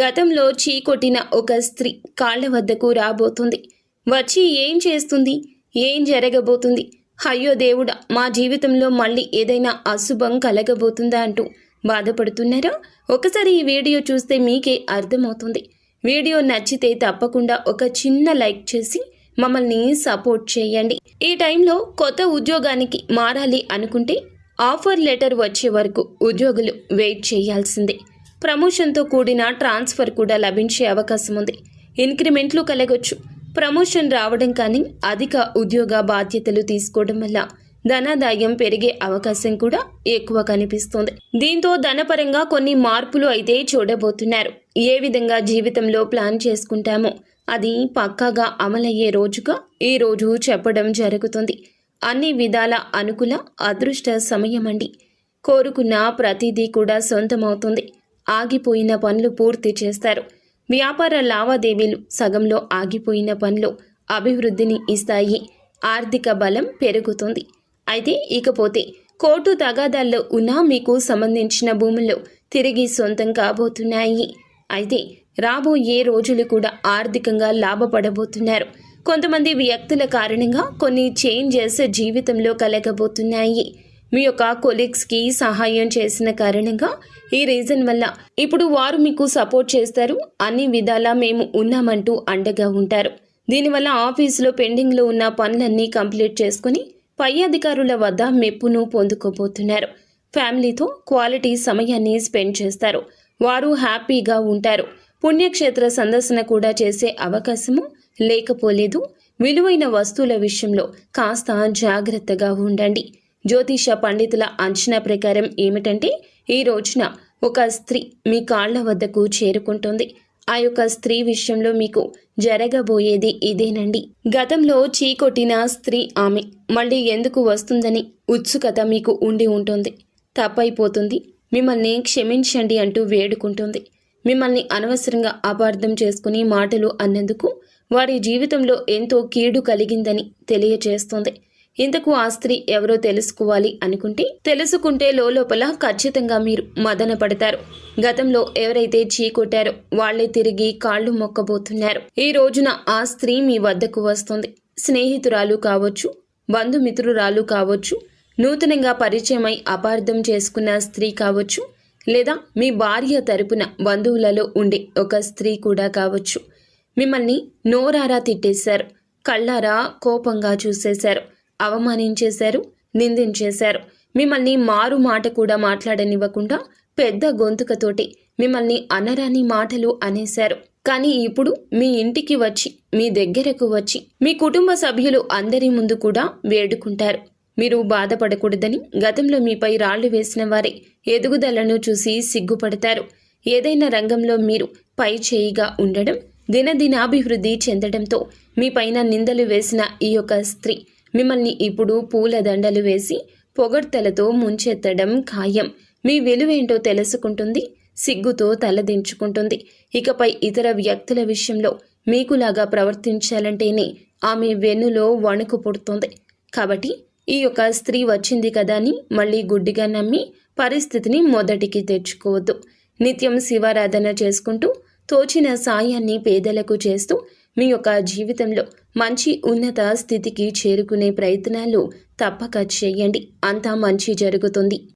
గతంలో చీకొట్టిన ఒక స్త్రీ కాళ్ళ వద్దకు రాబోతుంది. వచ్చి ఏం చేస్తుంది? ఏం జరగబోతుంది? అయ్యో దేవుడా మా జీవితంలో మళ్ళీ ఏదైనా అశుభం కలగబోతుందా అంటూ బాధపడుతున్నారా? ఒకసారి ఈ వీడియో చూస్తే మీకే అర్థమవుతుంది. వీడియో నచ్చితే తప్పకుండా ఒక చిన్న లైక్ చేసి మమ్మల్ని సపోర్ట్ చేయండి. ఈ టైంలో కొత్త ఉద్యోగానికి మారాలి అనుకుంటే ఆఫర్ లెటర్ వచ్చే వరకు ఉద్యోగులు వెయిట్ చేయాల్సిందే. ప్రమోషన్తో కూడిన ట్రాన్స్ఫర్ కూడా లభించే అవకాశం ఉంది. ఇంక్రిమెంట్లు కలగొచ్చు. ప్రమోషన్ రావడం కానీ అధిక ఉద్యోగ బాధ్యతలు తీసుకోవడం వల్ల ధనాదాయం పెరిగే అవకాశం కూడా ఎక్కువ కనిపిస్తుంది. దీంతో ధనపరంగా కొన్ని మార్పులు అయితే చూడబోతున్నారు. ఏ విధంగా జీవితంలో ప్లాన్ చేసుకుంటామో అది పక్కాగా అమలయ్యే రోజుగా ఈ రోజు చెప్పడం జరుగుతుంది. అన్ని విధాల అనుకూల అదృష్ట సమయం అండి కోరుకున్న ప్రతిదీ కూడా సొంతమవుతుంది. ఆగిపోయిన పనులు పూర్తి చేస్తారు. వ్యాపార లావాదేవీలు సగంలో ఆగిపోయిన పనులు అభివృద్ధిని ఇస్తాయి. ఆర్థిక బలం పెరుగుతుంది. అయితే ఇకపోతే కోర్టు తగాదాల్లో ఉన్న మీకు సంబంధించిన భూములు తిరిగి సొంతం కాబోతున్నాయి. అయితే రాబోయే రోజులు కూడా ఆర్థికంగా లాభపడబోతున్నారు. కొంతమంది వ్యక్తుల కారణంగా కొన్ని చేంజెస్ జీవితంలో కలగబోతున్నాయి. మీ యొక్క కొలీగ్స్కి సహాయం చేసిన కారణంగా ఈ రీజన్ వల్ల ఇప్పుడు వారు మీకు సపోర్ట్ చేస్తారు. అన్ని విధాలా మేము ఉన్నామంటూ అండగా ఉంటారు. దీనివల్ల ఆఫీసులో పెండింగ్లో ఉన్న పనులన్నీ కంప్లీట్ చేసుకుని పై అధికారుల వద్ద మెప్పును పొందుకోబోతున్నారు. ఫ్యామిలీతో క్వాలిటీ సమయాన్ని స్పెండ్ చేస్తారు. వారు హ్యాపీగా ఉంటారు. పుణ్యక్షేత్ర సందర్శన కూడా చేసే అవకాశము లేకపోలేదు. విలువైన వస్తువుల విషయంలో కాస్త జాగ్రత్తగా ఉండండి. జ్యోతిష పండితుల అంచనా ప్రకారం ఏమిటంటే ఈ రోజున ఒక స్త్రీ మీ కాళ్ళ వద్దకు చేరుకుంటుంది. ఆ యొక్క స్త్రీ విషయంలో మీకు జరగబోయేది ఇదేనండి. గతంలో చీకొట్టిన స్త్రీ ఆమె మళ్ళీ ఎందుకు వస్తుందని ఉత్సుకత మీకు ఉండి ఉంటుంది. తప్పైపోతుంది. మిమ్మల్ని క్షమించండి అంటూ వేడుకుంటుంది. మిమ్మల్ని అనవసరంగా అపార్థం చేసుకుని మాటలు అన్నందుకు వారి జీవితంలో ఎంతో కీడు కలిగిందని తెలియజేస్తుంది ఇంతకు ఆ స్త్రీ ఎవరో తెలుసుకోవాలి అనుకుంటే తెలుసుకుంటే లోపల ఖచ్చితంగా మీరు మదన పడతారు. గతంలో ఎవరైతే చీకొట్టారో వాళ్ళే తిరిగి కాళ్ళు మొక్కబోతున్నారు. ఈ రోజున ఆ స్త్రీ మీ వద్దకు వస్తుంది. స్నేహితురాలు కావచ్చు బంధుమిత్రురాలు కావచ్చు నూతనంగా పరిచయమై అపార్థం చేసుకున్న స్త్రీ కావచ్చు లేదా మీ భార్య తరపున బంధువులలో ఉండే ఒక స్త్రీ కూడా కావచ్చు. మిమ్మల్ని నోరారా తిట్టేశారు కళ్ళారా కోపంగా చూసేశారు. అవమానించేశారు నిందించేశారు. మిమ్మల్ని మారు మాట కూడా మాట్లాడనివ్వకుండా పెద్ద గొంతుకతోటి మిమ్మల్ని అనరాని మాటలు అనేశారు. కానీ ఇప్పుడు మీ ఇంటికి వచ్చి మీ దగ్గరకు వచ్చి మీ కుటుంబ సభ్యులు అందరి ముందు కూడా వేడుకుంటారు. మీరు బాధపడకూడదని గతంలో మీపై రాళ్ళు వేసిన వారే ఎదుగుదలను చూసి సిగ్గుపడతారు. ఏదైనా రంగంలో మీరు పై చేయిగా ఉండడం దినదినాభివృద్ధి చెందడంతో మీ పైన నిందలు వేసిన ఈ యొక్క స్త్రీ మిమ్మల్ని ఇప్పుడు పూల దండలు వేసి పొగడ్తలతో ముంచెత్తడం ఖాయం. మీ విలువేంటో తెలుసుకుంటుంది సిగ్గుతో తలదించుకుంటుంది ఇకపై ఇతర వ్యక్తుల విషయంలో మీకులాగా ప్రవర్తించాలంటేనే ఆమె వెన్నులో వణుకు పుడుతుంది. కాబట్టి ఈ యొక్క స్త్రీ వచ్చింది కదా అని మళ్ళీ గుడ్డిగా నమ్మి పరిస్థితిని మొదటికి తెచ్చుకోవద్దు. నిత్యం శివారాధన చేసుకుంటూ తోచిన సాయాన్ని పేదలకు చేస్తూ మీ యొక్క జీవితంలో మంచి ఉన్నత స్థితికి చేరుకునే ప్రయత్నాలు తప్పక చేయండి. అంతా మంచి జరుగుతుంది.